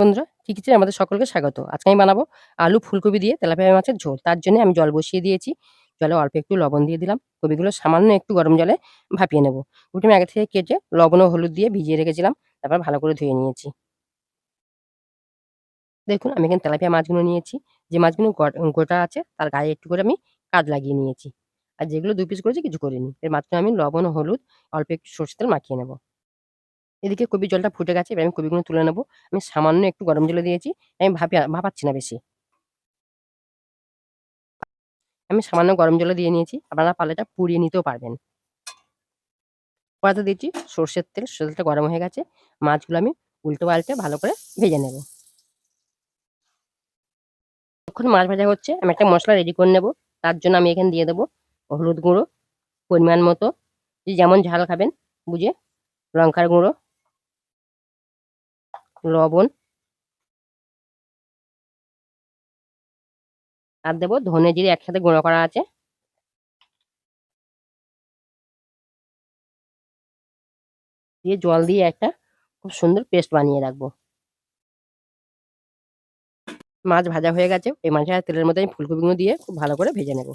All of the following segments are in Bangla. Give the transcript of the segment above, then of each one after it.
বন্ধুরা ঠিক আছে আমাদের সকলকে স্বাগত। আজকে আমি বানাবো আলু ফুলকপি দিয়ে তেলাপিয়া মাছের ঝোল। তার জন্য আমি জল বসিয়ে দিয়েছি। জলে অল্প একটু লবণ দিয়ে দিলাম। কপিগুলো সামান্য একটু গরম জলে ভাপিয়ে নেব। ওটা আমি আগে থেকে কেটে লবণ ও হলুদ দিয়ে ভিজিয়ে রেখেছিলাম। তারপর ভালো করে ধুয়ে নিয়েছি। দেখুন, আমি এখানে তেলাপিয়া মাছগুলো নিয়েছি। যে মাছগুলো গোটা আছে, তার গায়ে একটু করে আমি কাজ লাগিয়ে নিয়েছি। আর যেগুলো দু পিস করেছি, কিছু করিনি। এর মাঝখানে আমি লবণ হলুদ, অল্প একটু সরষে তেল মাখিয়ে নেব। এদিকে কবি জলটা ফুটে গেছে, এবার আমি কবিগুলো তুলে নেব। আমি সামান্য একটু গরম জলে দিয়েছি, আমি ভাপি, ভাপাচ্ছি না বেশি। আমি সামান্য গরম জলে দিয়ে নিয়েছি, আপনারা পালেটা পুড়িয়ে নিতেও পারবেন। কড়াতে দিয়েছি, সর্ষের তেল তেলটা গরম হয়ে গেছে, মাছগুলো আমি উল্টো পাল্টে ভালো করে ভেজে নেব। যখন মাছ ভাজা হচ্ছে, আমি একটা মশলা রেডি করে নেব, তার জন্য আমি এখানে দিয়ে দেবো হলুদ গুঁড়ো, পরিমাণ মতো যেমন ঝাল খাবেন, বুঝে লঙ্কার গুঁড়ো লবণ আর দেবো ধনে জিরে একসাথে গুঁড়ো করা আছে। দিয়ে জল দিয়ে একটা খুব সুন্দর পেস্ট বানিয়ে রাখব। মাছ ভাজা হয়ে গেছে, এই মাছের তেলের মধ্যে আমি ফুলকপিগুলো দিয়ে খুব ভালো করে ভেজে নেব।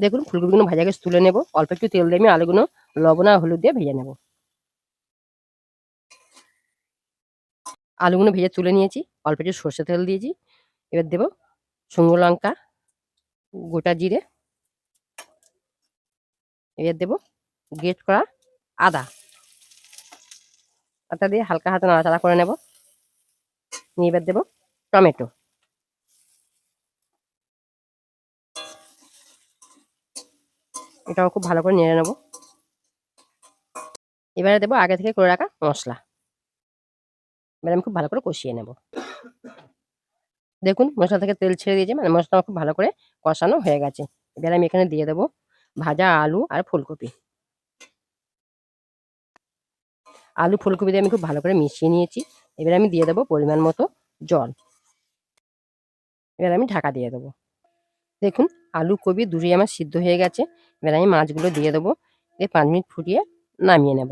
দেখুন ফুলকপিগুলো ভাজা গেছে তুলে নেব, অল্প একটু তেল দিয়ে আমি আলুগুলো লবণ আর হলুদ দিয়ে ভেজে নেব। আলুগুলো ভেজে তুলে নিয়েছি। অল্প একটু সর্ষে তেল দিয়েছি। এবার দেবো শুকনো লঙ্কা, গোটা জিরে। এবার দেবো গ্রেট করা আদা। আদা দিয়ে হালকা হাতে নাড়াচাড়া করে নেব। নিয়ে এবার দেবো টমেটো। এটাও খুব ভালো করে নেড়ে নেব। এবারে দেবো আগে থেকে করে রাখা মশলা। এবার আমি খুব ভালো করে কষিয়ে নেব। দেখুন, মশলা থেকে তেল ছেড়ে দিয়েছে মানে মশলা আমার খুব ভালো করে কষানো হয়ে গেছে। এবার আমি এখানে দিয়ে দেবো ভাজা আলু আর ফুলকপি। আলু, ফুলকপি দিয়ে আমি খুব ভালো করে মিশিয়ে নিয়েছি। এবার আমি দিয়ে দেবো পরিমাণ মতো জল। এবার আমি ঢাকা দিয়ে দেবো। দেখুন, আলু কপি দুটোই আমার সিদ্ধ হয়ে গেছে। এবার আমি মাছগুলো দিয়ে দেবো। দিয়ে পাঁচ মিনিট ফুটিয়ে নামিয়ে নেব।